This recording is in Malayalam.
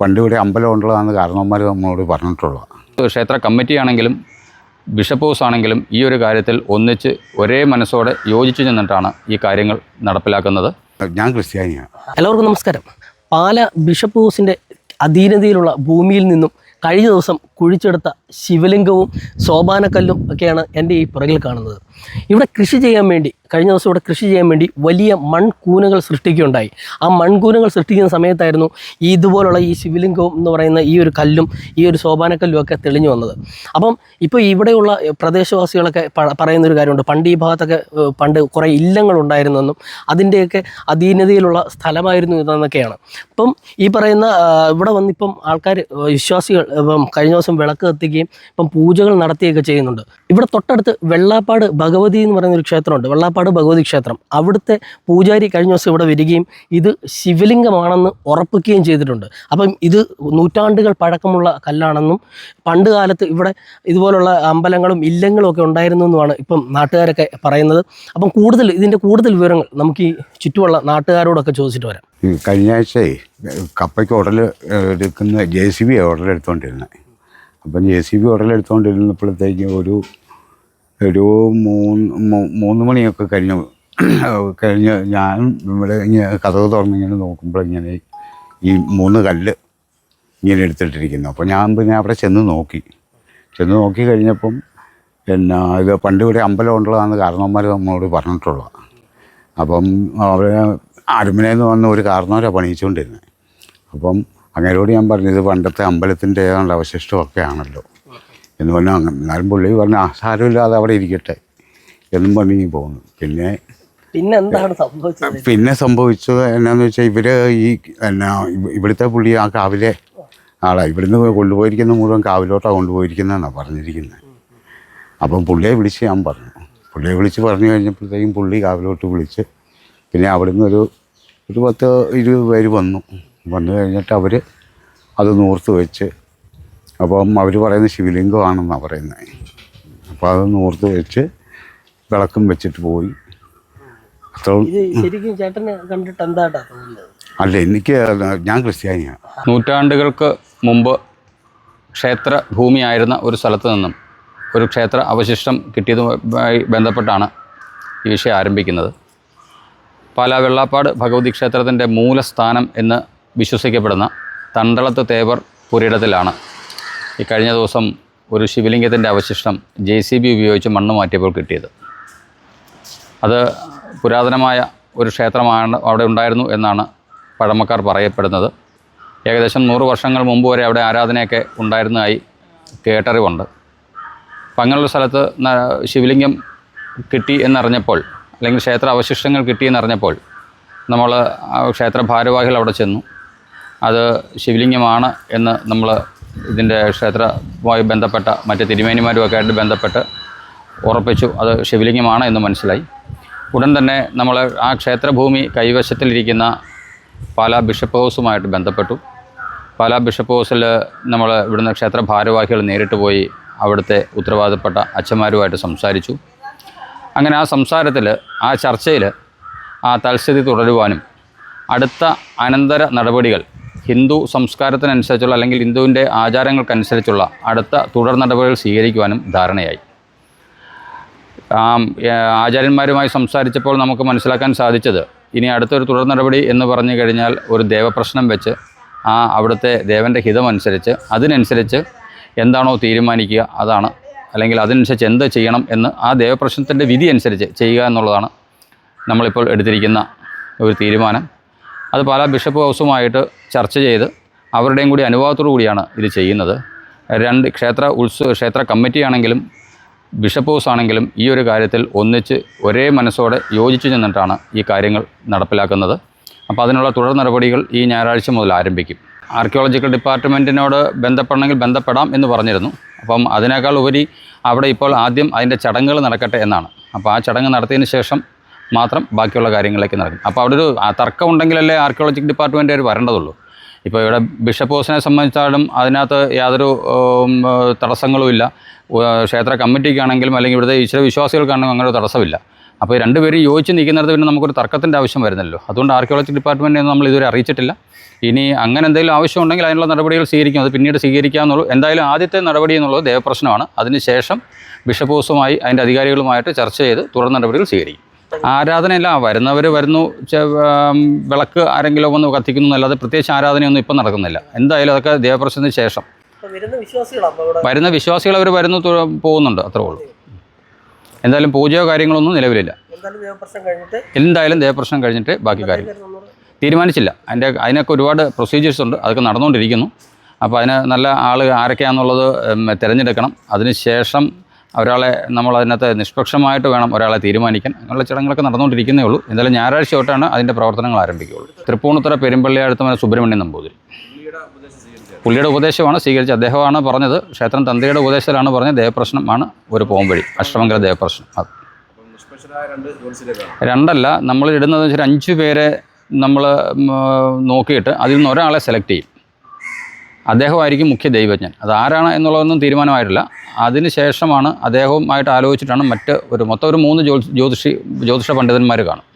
പണ്ട് ഇവിടെ അമ്പലം ഉള്ളതാണ് കാരണവന്മാർ നമ്മളോട് പറഞ്ഞിട്ടുള്ളത്. ക്ഷേത്ര കമ്മിറ്റി ആണെങ്കിലും ബിഷപ്പ് ഹൗസ് ആണെങ്കിലും ഈ ഒരു കാര്യത്തിൽ ഒന്നിച്ച് ഒരേ മനസ്സോടെ യോജിച്ചു നിന്നിട്ടാണ് ഈ കാര്യങ്ങൾ നടപ്പിലാക്കുന്നത്. ഞാൻ ക്രിസ്ത്യാനിയാണ്. എല്ലാവർക്കും നമസ്കാരം. പാല ബിഷപ്പ് ഹൗസിന്റെ അധീനതയിലുള്ള ഭൂമിയിൽ നിന്നും കഴിഞ്ഞ ദിവസം കുഴിച്ചെടുത്ത ശിവലിംഗവും സോപാനക്കല്ലും ഒക്കെയാണ് എന്റെ ഈ പുറകിൽ കാണുന്നത്. ഇവിടെ കൃഷി ചെയ്യാൻ വേണ്ടി കഴിഞ്ഞ ദിവസം ഇവിടെ കൃഷി ചെയ്യാൻ വേണ്ടി വലിയ മൺകൂനകൾ സൃഷ്ടിക്കുകയുണ്ടായി. ആ മൺകൂനകൾ സൃഷ്ടിക്കുന്ന സമയത്തായിരുന്നു ഈ ഇതുപോലുള്ള ഈ ശിവലിംഗവും എന്ന് പറയുന്ന ഈ ഒരു കല്ലും ഈ ഒരു സോപാനക്കല്ലും ഒക്കെ തെളിഞ്ഞു വന്നത്. അപ്പം ഇപ്പോൾ ഇവിടെയുള്ള പ്രദേശവാസികളൊക്കെ പറയുന്നൊരു കാര്യമുണ്ട്. പണ്ട് ഈ ഭാഗത്തൊക്കെ പണ്ട് കുറേ ഇല്ലങ്ങളുണ്ടായിരുന്നെന്നും അതിന്റെയൊക്കെ അധീനതയിലുള്ള സ്ഥലമായിരുന്നു ഇതെന്നൊക്കെയാണ്. അപ്പം ഈ പറയുന്ന ഇവിടെ വന്നിപ്പം ആൾക്കാർ വിശ്വാസികൾ ഇപ്പം കഴിഞ്ഞ ദിവസം വിളക്ക് കത്തിക്കുകയും ഇപ്പം പൂജകൾ നടത്തുകയൊക്കെ ചെയ്യുന്നുണ്ട്. ഇവിടെ തൊട്ടടുത്ത് വെള്ളാപ്പാട് ഭഗവതി എന്ന് പറയുന്ന ഒരു ക്ഷേത്രമുണ്ട്. വെള്ളാപ്പാട് ഭഗവതി ക്ഷേത്രം. അവിടുത്തെ പൂജാരി കഴിഞ്ഞ ദിവസം ഇവിടെ വരികയും ഇത് ശിവലിംഗമാണെന്ന് ഉറപ്പിക്കുകയും ചെയ്തിട്ടുണ്ട്. അപ്പം ഇത് നൂറ്റാണ്ടുകൾ പഴക്കമുള്ള കല്ലാണെന്നും പണ്ട് കാലത്ത് ഇവിടെ ഇതുപോലുള്ള അമ്പലങ്ങളും ഇല്ലങ്ങളും ഒക്കെ ഉണ്ടായിരുന്നു എന്നുമാണ് ഇപ്പം നാട്ടുകാരൊക്കെ പറയുന്നത്. അപ്പം കൂടുതൽ ഇതിന്റെ കൂടുതൽ വിവരങ്ങൾ നമുക്ക് ഈ ചുറ്റുമുള്ള നാട്ടുകാരോടൊക്കെ ചോദിച്ചിട്ട് വരാം. കഴിഞ്ഞ ആഴ്ചയെ കപ്പയ്ക്ക് ഉടൽ എടുക്കുന്ന ജെ സി ബി ഉടൽ എടുത്തുകൊണ്ടിരുന്നത് അപ്പം ജെ സി ബി ഉടൽ എടുത്തുകൊണ്ടിരുന്നപ്പോഴത്തേക്ക് ഒരു ഒരു മൂന്ന് മൂന്ന് മണിയൊക്കെ കഴിഞ്ഞു. കഴിഞ്ഞ് ഞാൻ ഇവിടെ ഇങ്ങനെ കഥക് തുറന്നിങ്ങനെ നോക്കുമ്പോൾ ഇങ്ങനെ ഈ മൂന്ന് കല്ല് ഇങ്ങനെ എടുത്തിട്ടിരിക്കുന്നു. അപ്പോൾ ഞാൻ പിന്നെ അവിടെ ചെന്ന് നോക്കി. ചെന്ന് നോക്കി കഴിഞ്ഞപ്പം പിന്നെ ഇത് പണ്ട് ഇവിടെ അമ്പലം ഉള്ളതാണെന്ന് കാരണവന്മാർ നമ്മളോട് പറഞ്ഞിട്ടുള്ളത്. അപ്പം അവർ അരുമനയിൽ വന്ന ഒരു കാരണവരാണ് പണിയിച്ചുകൊണ്ടിരുന്നത് അപ്പം അങ്ങനോട് ഞാൻ പറഞ്ഞു ഇത് പണ്ടത്തെ അമ്പലത്തിന്റെ ഏതാണ്ട് അവശിഷ്ടമൊക്കെ ആണല്ലോ എന്ന് പറഞ്ഞാൽ അങ്ങനെ എന്നാലും പുള്ളി പറഞ്ഞു ആ സാരമില്ലാതെ അവിടെ ഇരിക്കട്ടെ. എന്നും പറഞ്ഞ് പോകുന്നു. പിന്നെ പിന്നെ എന്താണ് സംഭവിച്ചത് പിന്നെ സംഭവിച്ചത് എന്നാന്ന് വെച്ചാൽ ഇവർ ഈ എന്നാ ഇവ- ഇവിടുത്തെ പുള്ളി ആ കാവിലെ ആളാ. ഇവിടുന്ന് കൊണ്ടുപോയിരിക്കുന്ന മുഴുവൻ കാവിലോട്ടാണ് കൊണ്ടുപോയിരിക്കുന്നതെന്നാണ് പറഞ്ഞിരിക്കുന്നത് അപ്പം പുള്ളിയെ വിളിച്ച് ഞാൻ പറഞ്ഞു. പുള്ളിയെ വിളിച്ച് പറഞ്ഞു കഴിഞ്ഞപ്പോഴത്തേക്കും പുള്ളി കാവിലോട്ട് വിളിച്ച് പിന്നെ അവിടുന്ന് ഒരു ഒരു പത്ത് ഇരുപത് പേര് വന്നു. വന്നു കഴിഞ്ഞിട്ട് അവർ അത് നൂർത്ത് വെച്ച് അപ്പം അവർ പറയുന്നത് ശിവലിംഗമാണെന്നാണ് പറയുന്നത് അപ്പോൾ അത് നൂർത്ത് വെച്ച് വിളക്കും വെച്ചിട്ട് പോയി. ശരിക്കും ചേട്ടനെ കണ്ടിട്ട് അല്ല എനിക്ക് ഞാൻ ക്രിസ്ത്യാനിയാണ് നൂറ്റാണ്ടുകൾക്ക് മുമ്പ് ക്ഷേത്ര ഭൂമിയായിരുന്ന ഒരു സ്ഥലത്ത് നിന്നും ഒരു ക്ഷേത്ര അവശിഷ്ടം കിട്ടിയതുമായി ബന്ധപ്പെട്ടാണ് ഈ വിഷയം ആരംഭിക്കുന്നത്. പാലാ വെള്ളാപ്പാട് ഭഗവതി ക്ഷേത്രത്തിന്റെ മൂലസ്ഥാനം എന്ന് വിശ്വസിക്കപ്പെടുന്ന തണ്ടളത്ത് തേവർ പുരയിടത്തിലാണ് ഈ കഴിഞ്ഞ ദിവസം ഒരു ശിവലിംഗത്തിന്റെ അവശിഷ്ടം ജെ സി ബി ഉപയോഗിച്ച് മണ്ണ് മാറ്റിയപ്പോൾ കിട്ടിയത്. അത് പുരാതനമായ ഒരു ക്ഷേത്രമാണ് അവിടെ ഉണ്ടായിരുന്നു എന്നാണ് പഴമക്കാർ പറയപ്പെടുന്നത്. ഏകദേശം നൂറ് വർഷങ്ങൾ മുമ്പ് വരെ അവിടെ ആരാധനയൊക്കെ ഉണ്ടായിരുന്നതായി കേട്ടറിവുണ്ട്. അപ്പം അങ്ങനെയുള്ള സ്ഥലത്ത് ശിവലിംഗം കിട്ടി എന്നറിഞ്ഞപ്പോൾ അല്ലെങ്കിൽ ക്ഷേത്ര അവശിഷ്ടങ്ങൾ കിട്ടി എന്നറിഞ്ഞപ്പോൾ നമ്മൾ ക്ഷേത്ര ഭാരവാഹികൾ അവിടെ ചെന്നു. അത് ശിവലിംഗമാണ് എന്ന് നമ്മൾ ഇതിന്റെ ക്ഷേത്രവുമായി ബന്ധപ്പെട്ട മറ്റ് തിരുമേനിമാരുമൊക്കെ ആയിട്ട് ബന്ധപ്പെട്ട് ഉറപ്പിച്ചു. അത് ശിവലിംഗമാണ് എന്ന് മനസ്സിലായി. ഉടൻ തന്നെ നമ്മൾ ആ ക്ഷേത്രഭൂമി കൈവശത്തിലിരിക്കുന്ന പാലാ ബിഷപ്പ് ഹൗസുമായിട്ട് ബന്ധപ്പെട്ടു. പാലാ ബിഷപ്പ് ഹൗസിൽ നമ്മൾ ഇവിടുന്ന് ക്ഷേത്ര ഭാരവാഹികൾ നേരിട്ട് പോയി അവിടുത്തെ ഉത്തരവാദപ്പെട്ട അച്ഛന്മാരുമായിട്ട് സംസാരിച്ചു. അങ്ങനെ ആ സംസാരത്തിൽ ആ ചർച്ചയിൽ ആ തൽസ്ഥിതി തുടരുവാനും അടുത്ത അനന്തര നടപടികൾ ഹിന്ദു സംസ്കാരത്തിനനുസരിച്ചുള്ള അല്ലെങ്കിൽ ഹിന്ദുവിന്റെ ആചാരങ്ങൾക്കനുസരിച്ചുള്ള അടുത്ത തുടർ നടപടികൾ സ്വീകരിക്കുവാനും ധാരണയായി. ആചാര്യന്മാരുമായി സംസാരിച്ചപ്പോൾ നമുക്ക് മനസ്സിലാക്കാൻ സാധിച്ചത് ഇനി അടുത്തൊരു തുടർ നടപടി എന്ന് പറഞ്ഞു കഴിഞ്ഞാൽ ഒരു ദേവപ്രശ്നം വെച്ച് ആ അവിടുത്തെ ദേവന്റെ ഹിതമനുസരിച്ച് അതിനനുസരിച്ച് എന്താണോ തീരുമാനിക്കുക അതാണ്. അല്ലെങ്കിൽ അതിനനുസരിച്ച് എന്ത് ചെയ്യണം എന്ന് ആ ദേവപ്രശ്നത്തിന്റെ വിധി അനുസരിച്ച് ചെയ്യുക എന്നുള്ളതാണ് നമ്മളിപ്പോൾ എടുത്തിരിക്കുന്ന ഒരു തീരുമാനം. അത് പല ബിഷപ്പ് ഹൗസുമായിട്ട് ചർച്ച ചെയ്ത് അവരുടെയും കൂടി അനുഭവത്തോടു കൂടിയാണ് ഇത് ചെയ്യുന്നത്. രണ്ട് ക്ഷേത്ര ഉത്സവ ക്ഷേത്ര കമ്മിറ്റിയാണെങ്കിലും ബിഷപ്പ് ഹൗസ് ആണെങ്കിലും ഈ ഒരു കാര്യത്തിൽ ഒന്നിച്ച് ഒരേ മനസ്സോടെ യോജിച്ചു നിന്നിട്ടാണ് ഈ കാര്യങ്ങൾ നടപ്പിലാക്കുന്നത്. അപ്പോൾ അതിനുള്ള തുടർ നടപടികൾ ഈ ഞായറാഴ്ച മുതൽ ആരംഭിക്കും. ആർക്കിയോളജിക്കൽ ഡിപ്പാർട്ട്മെന്റിനോട് ബന്ധപ്പെടണമെങ്കിൽ ബന്ധപ്പെടാം എന്ന് പറഞ്ഞിരുന്നു. അപ്പം അതിനേക്കാൾ ഉപരി അവിടെ ഇപ്പോൾ ആദ്യം അതിന്റെ ചടങ്ങുകൾ നടക്കട്ടെ എന്നാണ്. അപ്പോൾ ആ ചടങ്ങ് നടത്തിയതിന് ശേഷം മാത്രം ബാക്കിയുള്ള കാര്യങ്ങളിലേക്ക് നടക്കും. അപ്പോൾ അവിടെ ഒരു തർക്കം ഉണ്ടെങ്കിലല്ലേ ആർക്കിയോളജിക്കൽ ഡിപ്പാർട്ട്മെന്റുകാർ വരേണ്ടതുള്ളൂ. ഇപ്പോൾ ഇവിടെ ബിഷപ്പ് ഹൗസിനെ സംബന്ധിച്ചാലും അതിനകത്ത് യാതൊരു തടസ്സങ്ങളും തടസ്സങ്ങളുമില്ല ക്ഷേത്ര കമ്മിറ്റിക്കാണെങ്കിലും അല്ലെങ്കിൽ ഇവിടുത്തെ ഈശ്വര വിശ്വാസികൾക്കാണെങ്കിലും അങ്ങനെ ഒരു തടസ്സമില്ല. അപ്പോൾ രണ്ടുപേരും യോജിച്ച് നിൽക്കുന്നിടത്ത് പിന്നെ നമുക്കൊരു തർക്കത്തിന്റെ ആവശ്യം വരുന്നല്ലോ. അതുകൊണ്ട് ആർക്കിയോളജി ഡിപ്പാർട്ട്മെന്റിനെ നമ്മൾ ഇതുവരെ അറിയിച്ചിട്ടില്ല. ഇനി അങ്ങനെ എന്തെങ്കിലും ആവശ്യമുണ്ടെങ്കിൽ അതിനുള്ള നടപടികൾ സ്വീകരിക്കും. അത് പിന്നീട് സ്വീകരിക്കാമെന്നുള്ളൂ എന്തായാലും ആദ്യത്തെ നടപടി എന്നുള്ളത് ദേവപ്രശ്നമാണ്. അതിനുശേഷം ബിഷപ്പ് ഹൗസുമായി അതിന്റെ അധികാരികളുമായിട്ട് ചർച്ച ചെയ്ത് തുടർ നടപടികൾ സ്വീകരിക്കും. ആരാധനയല്ല വരുന്നവർ വരുന്നു വിളക്ക് ആരെങ്കിലും ഒന്ന് കത്തിക്കുന്നു എന്നല്ലാതെ പ്രത്യേകിച്ച് ആരാധനയൊന്നും ഇപ്പം നടക്കുന്നില്ല. എന്തായാലും അതൊക്കെ ദേവപ്രശ്നത്തിന് ശേഷം. വരുന്ന വിശ്വാസികൾ അവർ വരുന്നു പോകുന്നുണ്ട് അത്രേ ഉള്ളൂ. എന്തായാലും പൂജയോ കാര്യങ്ങളൊന്നും നിലവിലില്ല. എന്തായാലും ദേവപ്രശ്നം കഴിഞ്ഞിട്ട്? ബാക്കി കാര്യം. തീരുമാനിച്ചില്ല. അതിന്റെ അതിനൊക്കെ ഒരുപാട് പ്രൊസീജിയേഴ്സ് ഉണ്ട്. അതൊക്കെ നടന്നുകൊണ്ടിരിക്കുന്നു. അപ്പോൾ അതിന് നല്ല ആൾ ആരൊക്കെയാണെന്നുള്ളത് തിരഞ്ഞെടുക്കണം. അതിന് അതിനുശേഷം ഒരാളെ നമ്മൾ അതിനകത്ത് നിഷ്പക്ഷമായിട്ട് വേണം ഒരാളെ തീരുമാനിക്കാൻ. അങ്ങനെയുള്ള ചടങ്ങുകളൊക്കെ നടന്നുകൊണ്ടിരിക്കുന്നേ ഉള്ളൂ. എന്തായാലും ഞായറാഴ്ച തൊട്ടാണ് അതിന്റെ പ്രവർത്തനങ്ങൾ ആരംഭിക്കുകയുള്ളൂ. തൃപ്പൂണിത്തുറ പെരുമ്പള്ളി അടുത്ത സുബ്രഹ്മണ്യൻ നമ്പൂതിരി. പുള്ളിയുടെ ഉപദേശമാണ് സ്വീകരിച്ചത് അദ്ദേഹമാണ് പറഞ്ഞത്. ക്ഷേത്രം തന്ത്രിയുടെ ഉപദേശത്തിലാണ് പറഞ്ഞത്. ദേവപ്രശ്നമാണ് ഒരു പോംവഴി അഷ്ടമംഗല ദേവപ്രശ്നം അത്. രണ്ടല്ല നമ്മൾ ഇടുന്നത് വെച്ചാൽ അഞ്ച് പേരെ നമ്മൾ നോക്കിയിട്ട് അതിൽ നിന്ന് ഒരാളെ സെലക്ട് ചെയ്യും. അദ്ദേഹമായിരിക്കും മുഖ്യ ദൈവജ്ഞൻ. അത് ആരാണ് എന്നുള്ളതൊന്നും തീരുമാനമായിട്ടില്ല. അതിന് ശേഷമാണ് അദ്ദേഹവുമായിട്ട് ആലോചിച്ചിട്ടാണ് മറ്റ് ഒരു മൊത്തം ഒരു മൂന്ന് ജ്യോതിഷി ജ്യോതിഷ പണ്ഡിതന്മാർ കാണും